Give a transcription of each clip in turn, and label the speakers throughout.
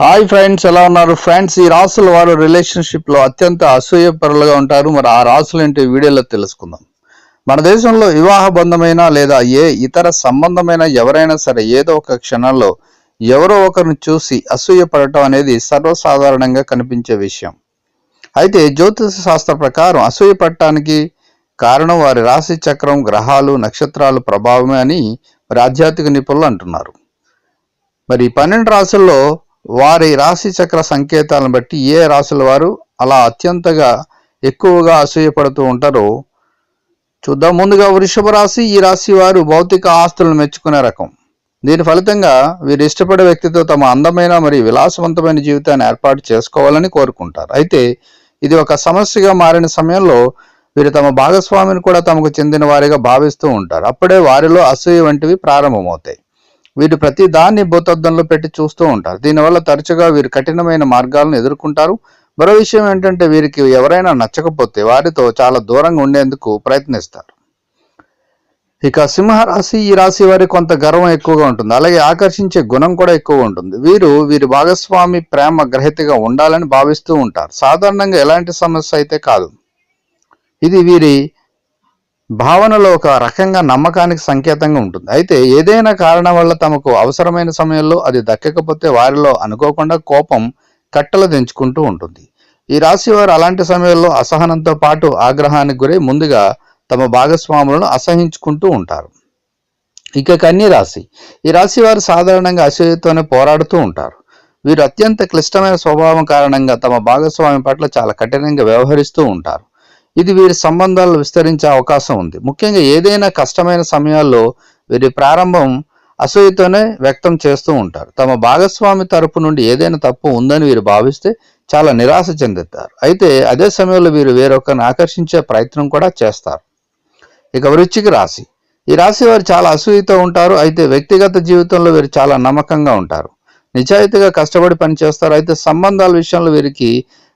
Speaker 1: Hi friends ఎలా ఉన్నారు? Friends ఈ రాసుల వారు రిలేషన్షిప్లో అత్యంత అసూయపరులుగా ఉంటారు. మరి ఆ రాసులు ఏంటి వీడియోలో తెలుసుకుందాం. మన దేశంలో వివాహ బంధమైన లేదా ఏ ఇతర సంబంధమైన ఎవరైనా సరే ఏదో ఒక క్షణంలో ఎవరో ఒకరిని చూసి అసూయపడటం అనేది సర్వసాధారణంగా కనిపించే విషయం. అయితే జ్యోతిష శాస్త్ర ప్రకారం అసూయ పట్టడానికి కారణం వారి రాశి చక్రం గ్రహాలు నక్షత్రాలు ప్రభావమే అని మరి ఆధ్యాత్మిక నిపుణులు అంటున్నారు. మరి పన్నెండు రాసుల్లో వారి రాశి చక్ర సంకేతాలను బట్టి ఏ రాశుల వారు అలా అత్యంతగా ఎక్కువగా అసూయపడుతూ ఉంటారో చూద్దాం. ముందుగా వృషభ రాశి ఈ రాశి వారు భౌతిక ఆస్తులను మెచ్చుకునే రకం. దీని ఫలితంగా వీరు ఇష్టపడే వ్యక్తితో తమ అందమైన మరియు విలాసవంతమైన జీవితాన్ని ఏర్పాటు చేసుకోవాలని కోరుకుంటారు. అయితే ఇది ఒక సమస్యగా మారిన సమయంలో వీరు తమ భాగస్వామిని కూడా తమకు చెందిన వారిగా భావిస్తూ ఉంటారు. అప్పుడే వారిలో అసూయ వంటివి ప్రారంభమవుతాయి. వీరు ప్రతి దాన్ని భూతద్దంలో పెట్టి చూస్తూ ఉంటారు. దీనివల్ల తరచుగా వీరు కఠినమైన మార్గాలను ఎదుర్కొంటారు. మరో విషయం ఏంటంటే వీరికి ఎవరైనా నచ్చకపోతే వారితో చాలా దూరంగా ఉండేందుకు ప్రయత్నిస్తారు. ఇక సింహరాశి ఈ రాశి వారి కొంత గర్వం ఎక్కువగా ఉంటుంది. అలాగే ఆకర్షించే గుణం కూడా ఎక్కువ ఉంటుంది. వీరు వీరి భాగస్వామి ప్రేమ గ్రహితగా ఉండాలని భావిస్తూ ఉంటారు. సాధారణంగా ఎలాంటి సమస్య అయితే కాదు. ఇది వీరి భావనలో ఒక రకంగా నమ్మకానికి సంకేతంగా ఉంటుంది. అయితే ఏదైనా కారణం వల్ల తమకు అవసరమైన సమయంలో అది దక్కకపోతే వారిలో అనుకోకుండా కోపం కట్టలు దించుకుంటూ ఉంటుంది. ఈ రాశి వారు అలాంటి సమయంలో అసహనంతో పాటు ఆగ్రహానికి గురై ముందుగా తమ భాగస్వాములను అసహించుకుంటూ ఉంటారు. ఇక కన్య రాశి ఈ రాశి వారు సాధారణంగా అసూయతోనే పోరాడుతూ ఉంటారు. వీరు అత్యంత క్లిష్టమైన స్వభావం కారణంగా తమ భాగస్వామి పట్ల చాలా కఠినంగా వ్యవహరిస్తూ ఉంటారు. ఇది వీరి సంబంధాలు విస్తరించే అవకాశం ఉంది. ముఖ్యంగా ఏదైనా కష్టమైన సమయాల్లో వీరి ప్రారంభం అసూయతోనే వ్యక్తం చేస్తూ ఉంటారు. తమ భాగస్వామి తరపు నుండి ఏదైనా తప్పు ఉందని వీరు భావిస్తే చాలా నిరాశ చెందుతారు. అయితే అదే సమయంలో వీరు వేరొకరిని ఆకర్షించే ప్రయత్నం కూడా చేస్తారు. ఇక వృశ్చిక రాశి. ఈ రాశి వారు చాలా అసూయతో ఉంటారు. అయితే వ్యక్తిగత జీవితంలో వీరు చాలా నమ్మకంగా ఉంటారు. నిజాయితీగా కష్టపడి పనిచేస్తారు. అయితే సంబంధాల విషయంలో వీరికి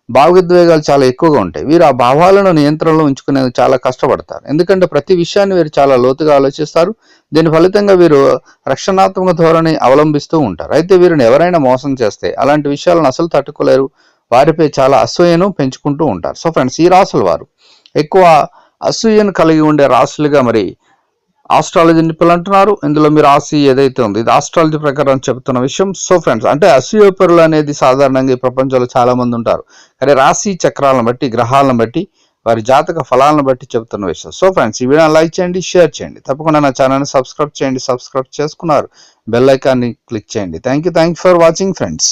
Speaker 1: భావోద్వేగాలు చాలా ఎక్కువగా ఉంటాయి. వీరు ఆ భావాలను నియంత్రణలో ఉంచుకునేందుకు చాలా కష్టపడతారు. ఎందుకంటే ప్రతి విషయాన్ని వీరు చాలా లోతుగా ఆలోచిస్తారు. దీని ఫలితంగా వీరు రక్షణాత్మక ధోరణి అవలంబిస్తూ ఉంటారు. అయితే వీరిని ఎవరైనా మోసం చేస్తే అలాంటి విషయాలను అసలు తట్టుకోలేరు. వారిపై చాలా అసూయను పెంచుకుంటూ ఉంటారు. సో ఫ్రెండ్స్ ఈ రాసుల వారు ఎక్కువ అసూయను కలిగి ఉండే రాశులుగా మరి ఆస్ట్రాలజీ నిపుణులు అంటున్నారు ఇందులో మీరు రాశి ఏదైతే ఉంది ఇది ఆస్ట్రాలజీ ప్రకారం చెప్తున్న విషయం. సో ఫ్రెండ్స్ అంటే అసూయపరులు అనేది సాధారణంగా ఈ ప్రపంచంలో చాలా మంది ఉంటారు. కానీ రాశి చక్రాలను బట్టి గ్రహాలను బట్టి వారి జాతక ఫలాలను బట్టి చెబుతున్న విషయం. సో ఫ్రెండ్స్ ఈ వీడియోని లైక్ చేయండి షేర్ చేయండి. తప్పకుండా నా ఛానల్ని సబ్స్క్రైబ్ చేయండి సబ్స్క్రైబ్ చేసుకున్నారు. బెల్ ఐకాన్ని క్లిక్ చేయండి. Thank you thank you for watching friends